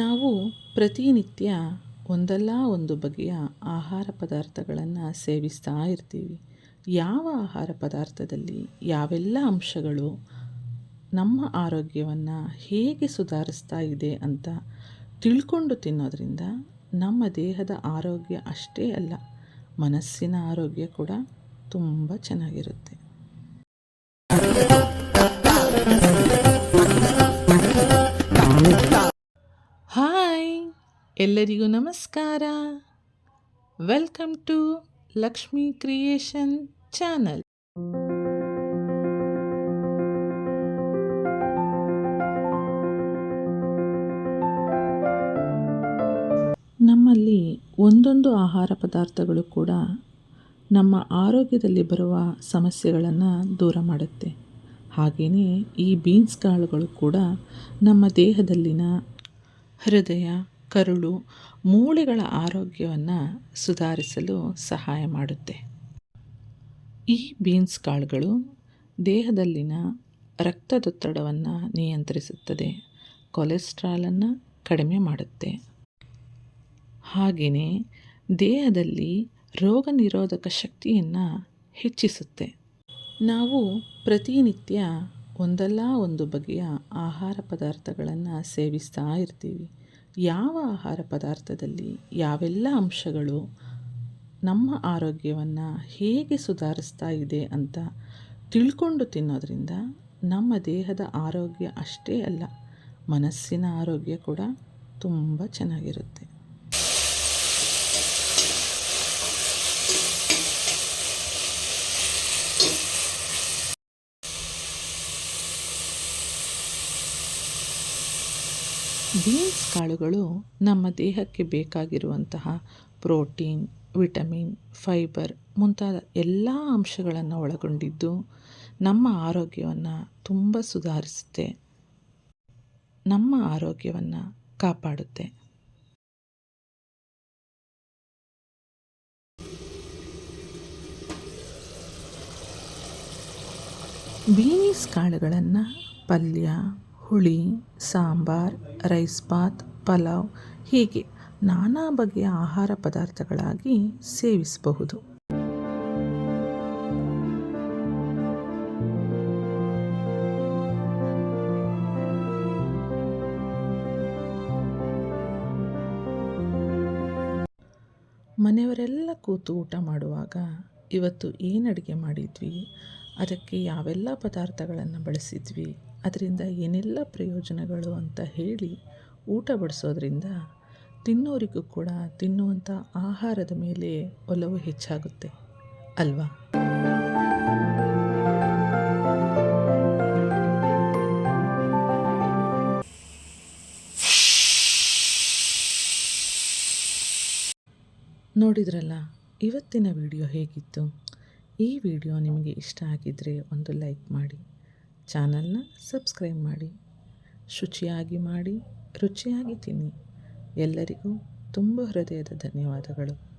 ನಾವು ಪ್ರತಿನಿತ್ಯ ಒಂದಲ್ಲ ಒಂದು ಬಗೆಯ ಆಹಾರ ಪದಾರ್ಥಗಳನ್ನು ಸೇವಿಸ್ತಾ ಇರ್ತೀವಿ. ಯಾವ ಆಹಾರ ಪದಾರ್ಥದಲ್ಲಿ ಯಾವೆಲ್ಲ ಅಂಶಗಳು ನಮ್ಮ ಆರೋಗ್ಯವನ್ನು ಹೇಗೆ ಸುಧಾರಿಸ್ತಾ ಇದೆ ಅಂತ ತಿಳ್ಕೊಂಡು ತಿನ್ನೋದ್ರಿಂದ ನಮ್ಮ ದೇಹದ ಆರೋಗ್ಯ ಅಷ್ಟೇ ಅಲ್ಲ, ಮನಸ್ಸಿನ ಆರೋಗ್ಯ ಕೂಡ ತುಂಬ ಚೆನ್ನಾಗಿರುತ್ತೆ. ಎಲ್ಲರಿಗೂ ನಮಸ್ಕಾರ. Welcome to Lakshmi creation channel ನಮ್ಮಲ್ಲಿ ಒಂದೊಂದು ಆಹಾರ ಪದಾರ್ಥಗಳು ಕೂಡ ನಮ್ಮ ಆರೋಗ್ಯದಲ್ಲಿ ಬರುವ ಸಮಸ್ಯೆಗಳನ್ನು ದೂರ ಮಾಡುತ್ತೆ. ಹಾಗೆಯೇ ಈ ಬೀನ್ಸ್ ಕಾಳುಗಳು ಕೂಡ ನಮ್ಮ ದೇಹದಲ್ಲಿನ ಹೃದಯ ಕರುಳು ಮೂಳೆಗಳ ಆರೋಗ್ಯವನ್ನು ಸುಧಾರಿಸಲು ಸಹಾಯ ಮಾಡುತ್ತೆ. ಈ ಬೀನ್ಸ್ ಕಾಳುಗಳು ದೇಹದಲ್ಲಿನ ರಕ್ತದೊತ್ತಡವನ್ನು ನಿಯಂತ್ರಿಸುತ್ತದೆ, ಕೊಲೆಸ್ಟ್ರಾಲನ್ನು ಕಡಿಮೆ ಮಾಡುತ್ತೆ. ಹಾಗೆಯೇ ದೇಹದಲ್ಲಿ ರೋಗ ನಿರೋಧಕ ಶಕ್ತಿಯನ್ನು ಹೆಚ್ಚಿಸುತ್ತೆ. ನಾವು ಪ್ರತಿನಿತ್ಯ ಒಂದಲ್ಲ ಒಂದು ಬಗೆಯ ಆಹಾರ ಪದಾರ್ಥಗಳನ್ನು ಸೇವಿಸ್ತಾ ಇರ್ತೀವಿ. ಯಾವ ಆಹಾರ ಪದಾರ್ಥದಲ್ಲಿ ಯಾವೆಲ್ಲ ಅಂಶಗಳು ನಮ್ಮ ಆರೋಗ್ಯವನ್ನು ಹೇಗೆ ಸುಧಾರಿಸ್ತಾ ಇದೆ ಅಂತ ತಿಳ್ಕೊಂಡು ತಿನ್ನೋದ್ರಿಂದ ನಮ್ಮ ದೇಹದ ಆರೋಗ್ಯ ಅಷ್ಟೇ ಅಲ್ಲ, ಮನಸ್ಸಿನ ಆರೋಗ್ಯ ಕೂಡ ತುಂಬ ಚೆನ್ನಾಗಿರುತ್ತೆ. ಬೀನ್ಸ್ ಕಾಳುಗಳು ನಮ್ಮ ದೇಹಕ್ಕೆ ಬೇಕಾಗಿರುವಂತಹ ಪ್ರೋಟೀನ್, ವಿಟಮಿನ್, ಫೈಬರ್ ಮುಂತಾದ ಎಲ್ಲ ಅಂಶಗಳನ್ನು ಒಳಗೊಂಡಿದ್ದು ನಮ್ಮ ಆರೋಗ್ಯವನ್ನು ತುಂಬ ಸುಧಾರಿಸುತ್ತೆ. ನಮ್ಮ ಆರೋಗ್ಯವನ್ನು ಕಾಪಾಡುತ್ತೆ. ಬೀನ್ಸ್ ಕಾಳುಗಳನ್ನು ಪಲ್ಯ ಹುಳಿ, ಸಾಂಬಾರ್, ರೈಸ್ ಬಾತ್, ಪಲಾವ್ ಹೀಗೆ ನಾನಾ ಬಗೆಯ ಆಹಾರ ಪದಾರ್ಥಗಳಾಗಿ ಸೇವಿಸಬಹುದು. ಮನೆಯವರೆಲ್ಲ ಕೂತು ಊಟ ಮಾಡುವಾಗ ಇವತ್ತು ಏನು ಅಡುಗೆ ಮಾಡಿದ್ವಿ? ಅದಕ್ಕೆ ಯಾವೆಲ್ಲ ಪದಾರ್ಥಗಳನ್ನು ಬಳಸಿದ್ವಿ? ಅದರಿಂದ ಏನೆಲ್ಲ ಪ್ರಯೋಜನಗಳು ಅಂತ ಹೇಳಿ ಊಟ ಬಡಿಸೋದ್ರಿಂದ ತಿನ್ನೋರಿಗೂ ಕೂಡ ತಿನ್ನುವಂಥ ಆಹಾರದ ಮೇಲೆ ಒಲವು ಹೆಚ್ಚಾಗುತ್ತೆ, ಅಲ್ವಾ? ನೋಡಿದ್ರಲ್ಲ, ಇವತ್ತಿನ ವಿಡಿಯೋ ಹೇಗಿತ್ತು? ಈ ವಿಡಿಯೋ ನಿಮಗೆ ಇಷ್ಟ ಆಗಿದ್ದರೆ ಒಂದು ಲೈಕ್ ಮಾಡಿ. ಚಾನಲ್ನ ಸಬ್ಸ್ಕ್ರೈಬ್ ಮಾಡಿ ಶುಚಿಯಾಗಿ ಮಾಡಿ ರುಚಿಯಾಗಿ ತಿನ್ನಿ. ಎಲ್ಲರಿಗೂ ತುಂಬ ಹೃದಯದ ಧನ್ಯವಾದಗಳು.